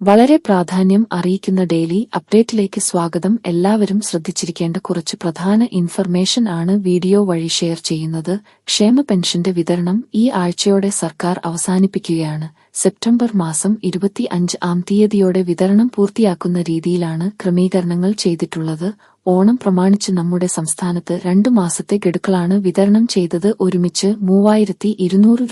വളരെ പ്രാധാന്യം അറിയിക്കുന്ന ഡെയിലി അപ്ഡേറ്റിലേക്ക് സ്വാഗതം. എല്ലാവരും ശ്രദ്ധിച്ചിരിക്കേണ്ട കുറച്ച് പ്രധാന ഇൻഫർമേഷൻ ആണ് വീഡിയോ വഴി ഷെയർ ചെയ്യുന്നത്. ക്ഷേമ പെൻഷന്റെ വിതരണം ഈ ആഴ്ചയോടെ സർക്കാർ അവസാനിപ്പിക്കുകയാണ്. സെപ്റ്റംബർ മാസം ഇരുപത്തി അഞ്ച് ആം തീയതിയോടെ വിതരണം പൂർത്തിയാക്കുന്ന രീതിയിലാണ് ക്രമീകരണങ്ങൾ ചെയ്തിട്ടുള്ളത്. ഓണം പ്രമാണിച്ച് നമ്മുടെ സംസ്ഥാനത്ത് രണ്ടു മാസത്തെ ഗഡുക്കളാണ് വിതരണം ചെയ്തത്. ഒരുമിച്ച് മൂവായിരത്തി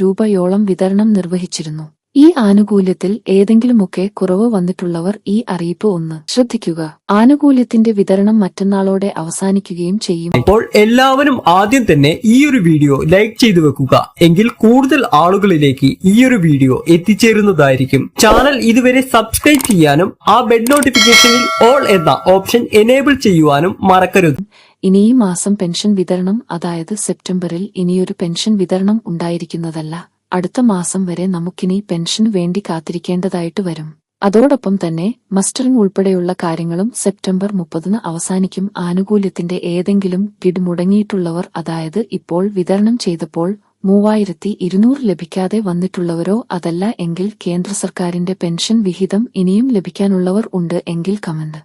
രൂപയോളം വിതരണം നിർവഹിച്ചിരുന്നു. ഈ ആനുകൂല്യത്തിൽ ഏതെങ്കിലുമൊക്കെ കുറവ് വന്നിട്ടുള്ളവർ ഈ അറിയിപ്പ് ഒന്ന് ശ്രദ്ധിക്കുക. ആനുകൂല്യത്തിന്റെ വിതരണം മറ്റന്നാളോടെ അവസാനിക്കുകയും ചെയ്യും. അപ്പോൾ എല്ലാവരും ആദ്യം തന്നെ ഈ ഒരു വീഡിയോ ലൈക്ക് ചെയ്തു വെക്കുക. എങ്കിൽ കൂടുതൽ ആളുകളിലേക്ക് ഈ ഒരു വീഡിയോ എത്തിച്ചേരുന്നതായിരിക്കും. ചാനൽ ഇതുവരെ സബ്സ്ക്രൈബ് ചെയ്യാനും ആ ബെഡ് നോട്ടിഫിക്കേഷനിൽ ഓൾ എന്ന ഓപ്ഷൻ എനേബിൾ ചെയ്യുവാനും മറക്കരുത്. ഇനി ഈ മാസം പെൻഷൻ വിതരണം അതായത് സെപ്റ്റംബറിൽ ഇനിയൊരു പെൻഷൻ വിതരണം ഉണ്ടായിരിക്കുന്നതല്ല. അടുത്ത മാസം വരെ നമുക്കിനി പെൻഷന് വേണ്ടി കാത്തിരിക്കേണ്ടതായിട്ട് വരും. അതോടൊപ്പം തന്നെ മസ്റ്ററിംഗ് ഉൾപ്പെടെയുള്ള കാര്യങ്ങളും സെപ്റ്റംബർ മുപ്പതിന് അവസാനിക്കും. ആനുകൂല്യത്തിന്റെ ഏതെങ്കിലും കിട് മുടങ്ങിയിട്ടുള്ളവർ അതായത് ഇപ്പോൾ വിതരണം ചെയ്തപ്പോൾ മൂവായിരത്തി ഇരുന്നൂറ് ലഭിക്കാതെ വന്നിട്ടുള്ളവരോ അതല്ല എങ്കിൽ കേന്ദ്ര സർക്കാരിന്റെ പെൻഷൻ വിഹിതം ഇനിയും ലഭിക്കാനുള്ളവർ ഉണ്ട് എങ്കിൽ കമന്റ്.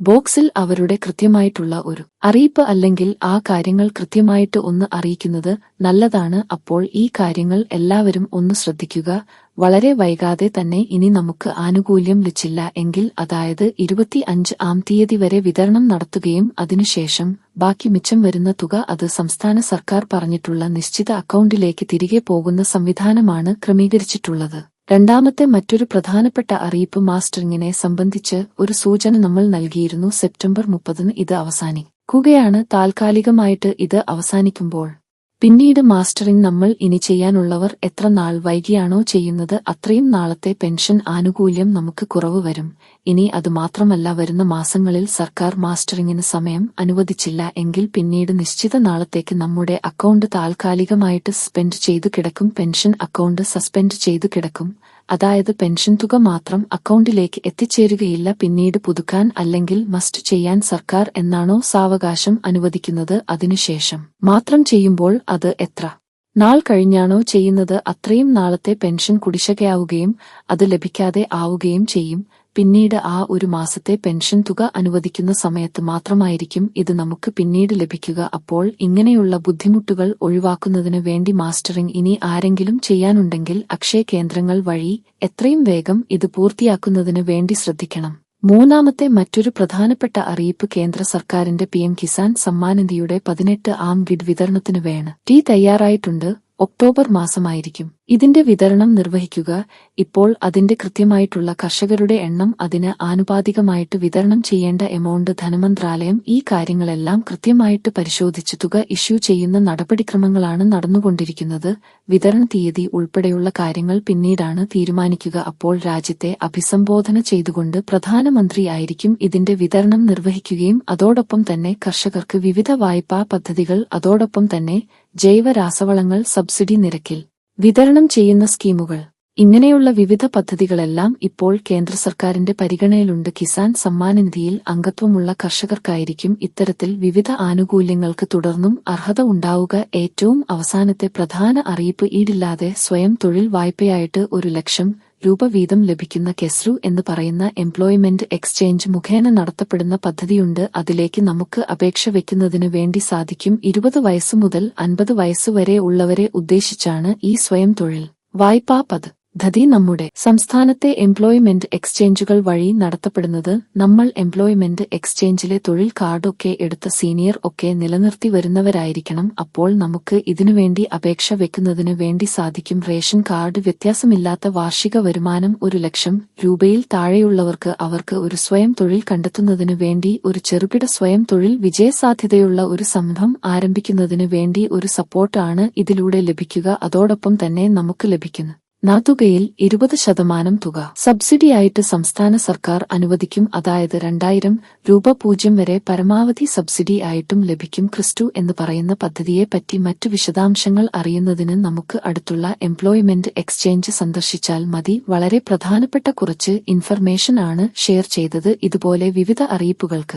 ബോക്സിൽ അവരുടെ കൃത്യമായിട്ടുള്ള ഒരു അറിയിപ്പ് അല്ലെങ്കിൽ ആ കാര്യങ്ങൾ കൃത്യമായിട്ട് ഒന്ന് അറിയിക്കുന്നത് നല്ലതാണ്. അപ്പോൾ ഈ കാര്യങ്ങൾ എല്ലാവരും ഒന്ന് ശ്രദ്ധിക്കുക. വളരെ വൈകാതെ തന്നെ ഇനി നമുക്ക് ആനുകൂല്യം ലഭിച്ചില്ല എങ്കിൽ അതായത് ഇരുപത്തി അഞ്ച് ആം തീയതി വരെ വിതരണം നടത്തുകയും അതിനുശേഷം ബാക്കി മിച്ചം വരുന്ന തുക അത് സംസ്ഥാന സർക്കാർ പറഞ്ഞിട്ടുള്ള നിശ്ചിത അക്കൗണ്ടിലേക്ക് തിരികെ പോകുന്ന സംവിധാനമാണ് ക്രമീകരിച്ചിട്ടുള്ളത്. രണ്ടാമത്തെ മറ്റൊരു പ്രധാനപ്പെട്ട അറിയിപ്പ് മാസ്റ്ററിങ്ങിനെ സംബന്ധിച്ച് ഒരു സൂചന നമ്മൾ നൽകിയിരുന്നു സെപ്റ്റംബർ മുപ്പതിന് ഇത് അവസാനിക്കുകയാണ് താൽക്കാലികമായിട്ട് ഇത് അവസാനിക്കുമ്പോൾ. പിന്നീട് മാസ്റ്ററിംഗ് നമ്മൾ ഇനി ചെയ്യാനുള്ളവർ എത്ര നാൾ വൈകിയാണോ ചെയ്യുന്നത് അത്രയും നാളത്തെ പെൻഷൻ ആനുകൂല്യം നമുക്ക് കുറവ് വരും. ഇനി അത് മാത്രമല്ല വരുന്ന മാസങ്ങളിൽ സർക്കാർ മാസ്റ്ററിംഗിന് സമയം അനുവദിച്ചില്ല എങ്കിൽ പിന്നീട് നിശ്ചിത നാളത്തേക്ക് നമ്മുടെ അക്കൗണ്ട് താൽക്കാലികമായിട്ട് സസ്പെൻഡ് ചെയ്തു കിടക്കും. പെൻഷൻ അക്കൗണ്ട് സസ്പെൻഡ് ചെയ്തു കിടക്കും. അതായത് പെൻഷൻ തുക മാത്രം അക്കൗണ്ടിലേക്ക് എത്തിച്ചേരുകയില്ല പിന്നീട് പുതുക്കാൻ അല്ലെങ്കിൽ മസ്റ്റ് ചെയ്യാൻ സർക്കാർ എന്നാണോ സാവകാശം അനുവദിക്കുന്നത് അതിനുശേഷം. മാത്രം ചെയ്യുമ്പോൾ അത് എത്ര നാൾ കഴിഞ്ഞാണോ ചെയ്യുന്നത് അത്രയും നാളത്തെ പെൻഷൻ കുടിശ്ശകയാവുകയും അത് ലഭിക്കാതെ ആവുകയും ചെയ്യും. പിന്നീട് ആ ഒരു മാസത്തെ പെൻഷൻ തുക അനുവദിക്കുന്ന സമയത്ത് മാത്രമായിരിക്കും ഇത് നമുക്ക് പിന്നീട് ലഭിക്കുക. അപ്പോൾ ഇങ്ങനെയുള്ള ബുദ്ധിമുട്ടുകൾ ഒഴിവാക്കുന്നതിന് വേണ്ടി മാസ്റ്ററിംഗ് ഇനി ആരെങ്കിലും ചെയ്യാനുണ്ടെങ്കിൽ അക്ഷയ കേന്ദ്രങ്ങൾ വഴി എത്രയും വേഗം ഇത് പൂർത്തിയാക്കുന്നതിന് വേണ്ടി ശ്രദ്ധിക്കണം. മൂന്നാമത്തെ മറ്റൊരു പ്രധാനപ്പെട്ട അറിയിപ്പ് കേന്ദ്ര സർക്കാരിന്റെ പിഎം കിസാൻ സമ്മാനിധിയുടെ പതിനെട്ട് ആം ഗിഡ് വിതരണത്തിന് വേണം. ടി തയ്യാറായിട്ടുണ്ട്. ഒക്ടോബർ മാസമായിരിക്കും. ഇതിന്റെ വിതരണം നിർവഹിക്കുക ഇപ്പോൾ അതിന്റെ കൃത്യമായിട്ടുള്ള കർഷകരുടെ എണ്ണം അതിന് ആനുപാതികമായിട്ട് വിതരണം ചെയ്യേണ്ട എമൗണ്ട് ധനമന്ത്രാലയം ഈ കാര്യങ്ങളെല്ലാം കൃത്യമായിട്ട് പരിശോധിച്ച് തുക ഇഷ്യൂ ചെയ്യുന്ന നടപടിക്രമങ്ങളാണ് നടന്നുകൊണ്ടിരിക്കുന്നത്. വിതരണ തീയതി ഉൾപ്പെടെയുള്ള കാര്യങ്ങൾ പിന്നീടാണ് തീരുമാനിക്കുക. അപ്പോൾ രാജ്യത്തെ അഭിസംബോധന ചെയ്തുകൊണ്ട് പ്രധാനമന്ത്രിയായിരിക്കും ഇതിന്റെ വിതരണം നിർവഹിക്കുകയും അതോടൊപ്പം തന്നെ കർഷകർക്ക് വിവിധ വായ്പാ പദ്ധതികൾ അതോടൊപ്പം തന്നെ ജൈവ രാസവളങ്ങൾ സബ്സിഡി നിരക്കിൽ വിതരണം ചെയ്യുന്ന സ്കീമുകൾ. ഇങ്ങനെയുള്ള വിവിധ പദ്ധതികളെല്ലാം ഇപ്പോൾ കേന്ദ്ര സർക്കാരിന്റെ പരിഗണനയിലുണ്ട്. കിസാൻ സമ്മാനനിധിയിൽ അംഗത്വമുള്ള കർഷകർക്കായിരിക്കും ഇത്തരത്തിൽ വിവിധ ആനുകൂല്യങ്ങൾക്ക് തുടർന്നും അർഹത ഉണ്ടാവുക. ഏറ്റവും അവസാനത്തെ പ്രധാന അറിയിപ്പ് ഈടില്ലാതെ സ്വയം തൊഴിൽ വായ്പയായിട്ട് ഒരു ലക്ഷം രൂപ വീതം ലഭിക്കുന്ന കെസ്രു എന്ന് പറയുന്ന എംപ്ലോയ്മെന്റ് എക്സ്ചേഞ്ച് മുഖേന നടത്തപ്പെടുന്ന പദ്ധതിയുണ്ട്. അതിലേക്ക് നമുക്ക് അപേക്ഷ വെക്കുന്നതിന് വേണ്ടി സാധിക്കും. ഇരുപത് വയസ്സു മുതൽ അൻപത് വയസ്സുവരെ ഉള്ളവരെ ഉദ്ദേശിച്ചാണ് ഈ സ്വയം തൊഴിൽ. വായ്പാ പദ്ധതി ധതി നമ്മുടെ സംസ്ഥാനത്തെ എംപ്ലോയ്മെന്റ് എക്സ്ചേഞ്ചുകൾ വഴി നടത്തപ്പെടുന്നത് നമ്മൾ എംപ്ലോയ്മെന്റ് എക്സ്ചേഞ്ചിലെ തൊഴിൽ കാർഡൊക്കെ എടുത്ത സീനിയർ ഒക്കെ നിലനിർത്തി വരുന്നവരായിരിക്കണം. അപ്പോൾ നമുക്ക് ഇതിനുവേണ്ടി അപേക്ഷ വെക്കുന്നതിനു വേണ്ടി സാധിക്കും. റേഷൻ കാർഡ് വ്യത്യാസമില്ലാത്ത വാർഷിക വരുമാനം ഒരു ലക്ഷം രൂപയിൽ താഴെയുള്ളവർക്ക് അവർക്ക് ഒരു സ്വയം തൊഴിൽ കണ്ടെത്തുന്നതിനു വേണ്ടി ഒരു ചെറുകിട സ്വയം തൊഴിൽ വിജയസാധ്യതയുള്ള ഒരു സംഘം ആരംഭിക്കുന്നതിനു വേണ്ടി ഒരു സപ്പോർട്ടാണ് ഇതിലൂടെ ലഭിക്കുക. അതോടൊപ്പം തന്നെ നമുക്ക് ലഭിക്കുന്നു. നാത്തുകയിൽ ഇരുപത് ശതമാനം തുക. സബ്സിഡിയായിട്ട് സംസ്ഥാന സർക്കാർ അനുവദിക്കും. അതായത് രണ്ടായിരം രൂപ പൂജ്യം വരെ പരമാവധി സബ്സിഡി ആയിട്ടും ലഭിക്കും ക്രിസ്റ്റു എന്ന് പറയുന്ന പദ്ധതിയെപ്പറ്റി മറ്റു വിശദാംശങ്ങൾ അറിയുന്നതിന് നമുക്ക് അടുത്തുള്ള എംപ്ലോയ്മെന്റ് എക്സ്ചേഞ്ച് സന്ദർശിച്ചാൽ മതി. വളരെ പ്രധാനപ്പെട്ട കുറച്ച് ഇൻഫർമേഷൻ ആണ് ഷെയർ ചെയ്തത്. ഇതുപോലെ വിവിധ അറിയിപ്പുകൾക്ക്